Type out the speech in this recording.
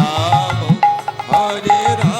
Ram Hare Ram.